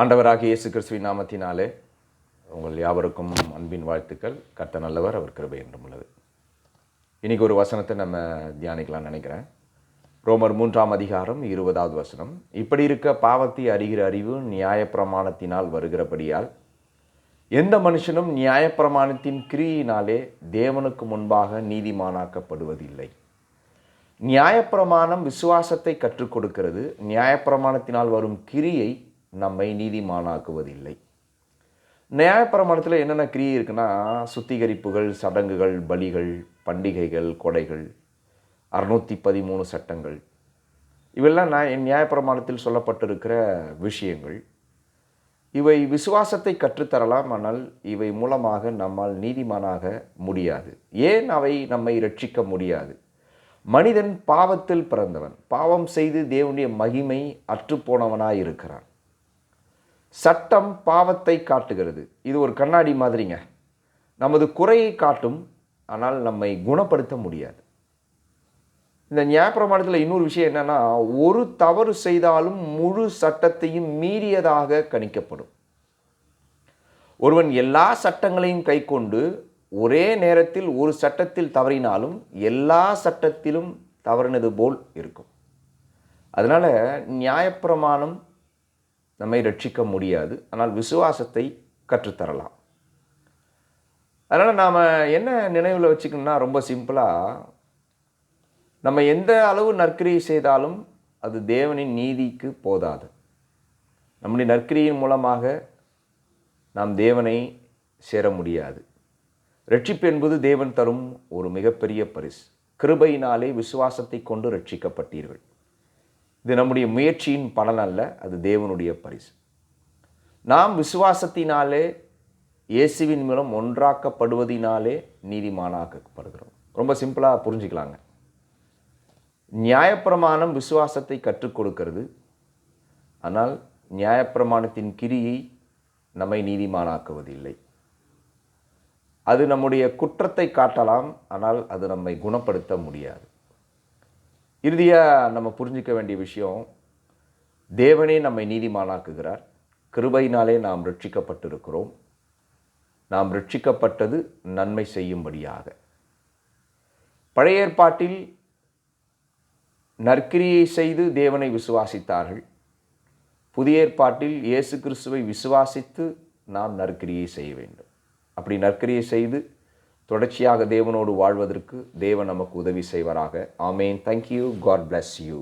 ஆண்டவராகிய இயேசு கிறிஸ்துவின் நாமத்தினாலே உங்கள் யாவருக்கும் அன்பின் வாழ்த்துக்கள். கர்த்த நல்லவர் அவர் கிருபை என்றும் உள்ளது. இன்றைக்கி ஒரு வசனத்தை நம்ம தியானிக்கலாம் நினைக்கிறேன். ரோமர் மூன்றாம் அதிகாரம் இருபதாவது வசனம். இப்படி இருக்க பாவத்தை அறிகிற அறிவு நியாயப்பிரமாணத்தினால் வருகிறபடியால் எந்த மனுஷனும் நியாயப்பிரமாணத்தின் கிரியினாலே தேவனுக்கு முன்பாக நீதிமானாக்கப்படுவதில்லை. நியாயப்பிரமாணம் விசுவாசத்தை கற்றுக் கொடுக்கிறது. நியாயப்பிரமாணத்தினால் வரும் கிரியை நம்மை நீதிமானாக்குவதில்லை. நியாயப்பிரமாணத்தில் என்னென்ன கிரியை இருக்குன்னா சுத்திகரிப்புகள் சடங்குகள் பலிகள் பண்டிகைகள் கொடைகள் அறுநூற்றி பதிமூணு சட்டங்கள். இவெல்லாம் நியாய நியாயப்பிரமாணத்தில் சொல்லப்பட்டிருக்கிற விஷயங்கள். இவை விசுவாசத்தை கற்றுத்தரலாம் ஆனால் இவை மூலமாக நம்மால் நீதிமானாக முடியாது. ஏன் அவை நம்மை ரட்சிக்க முடியாது? மனிதன் பாவத்தில் பிறந்தவன். பாவம் செய்து தேவனுடைய மகிமை அற்றுப்போனவனாய் இருக்கிறான் சட்டம் பாவத்தை காட்டுகிறது. இது ஒரு கண்ணாடி மாதிரிங்க. நமது குறையை காட்டும் ஆனால் நம்மை குணப்படுத்த முடியாது. இந்த நியாயப்பிரமாணத்தில் இன்னொரு விஷயம் என்னென்னா ஒரு தவறு செய்தாலும் முழு சட்டத்தையும் மீறியதாக கணிக்கப்படும். ஒருவன் எல்லா சட்டங்களையும் கைக்கொண்டு ஒரே நேரத்தில் ஒரு சட்டத்தில் தவறினாலும் எல்லா சட்டத்திலும் தவறினது போல் இருக்கும். அதனால் நியாயப்பிரமாணம் நம்மை ரட்சிக்க முடியாது. ஆனால் விசுவாசத்தை கற்றுத்தரலாம். அதனால் நாம் என்ன நினைவில் வச்சுக்கணும்னா ரொம்ப சிம்பிளாக நம்ம எந்த அளவு நற்கிரியை செய்தாலும் அது தேவனின் நீதிக்கு போதாது. நம்முடைய நற்கிரியின் மூலமாக நாம் தேவனை சேர முடியாது. ரட்சிப்பு என்பது தேவன் தரும் ஒரு மிகப்பெரிய பரிசு. கிருபையினாலே விசுவாசத்தை கொண்டு ரட்சிக்கப்பட்டீர்கள். இது நம்முடைய முயற்சியின் பலன் அல்ல அது தேவனுடைய பரிசு. நாம் விசுவாசத்தினாலே இயேசுவின் மூலம் ஒன்றாக்கப்படுவதினாலே நீதிமானாக்கப்படுகிறோம். ரொம்ப சிம்பிளாக புரிஞ்சுக்கலாங்க. நியாயப்பிரமாணம் விசுவாசத்தை கற்றுக் கொடுக்கிறது. ஆனால் நியாயப்பிரமாணத்தின் கிரியை நம்மை நீதிமானாக்குவதில்லை. அது நம்முடைய குற்றத்தை காட்டலாம் ஆனால் அது நம்மை குணப்படுத்த முடியாது. இறுதியாக நம்ம புரிஞ்சிக்க வேண்டிய விஷயம் தேவனே நம்மை நீதிமானாக்குகிறார். கிருபையினாலே நாம் ரட்சிக்கப்பட்டிருக்கிறோம். நாம் ரட்சிக்கப்பட்டது நன்மை செய்யும்படியாக. பழைய ஏற்பாட்டில் நற்கிரியை செய்து தேவனை விசுவாசித்தார்கள். புதிய ஏற்பாட்டில் இயேசு கிறிஸ்துவை விசுவாசித்து நாம் நற்கிரியை செய்ய வேண்டும். அப்படி நற்கிரியை செய்து தொடர்ச்சியாக தேவனோடு வாழ்வதற்கு தேவன் நமக்கு உதவி செய்வராக. Amen. Thank you God bless you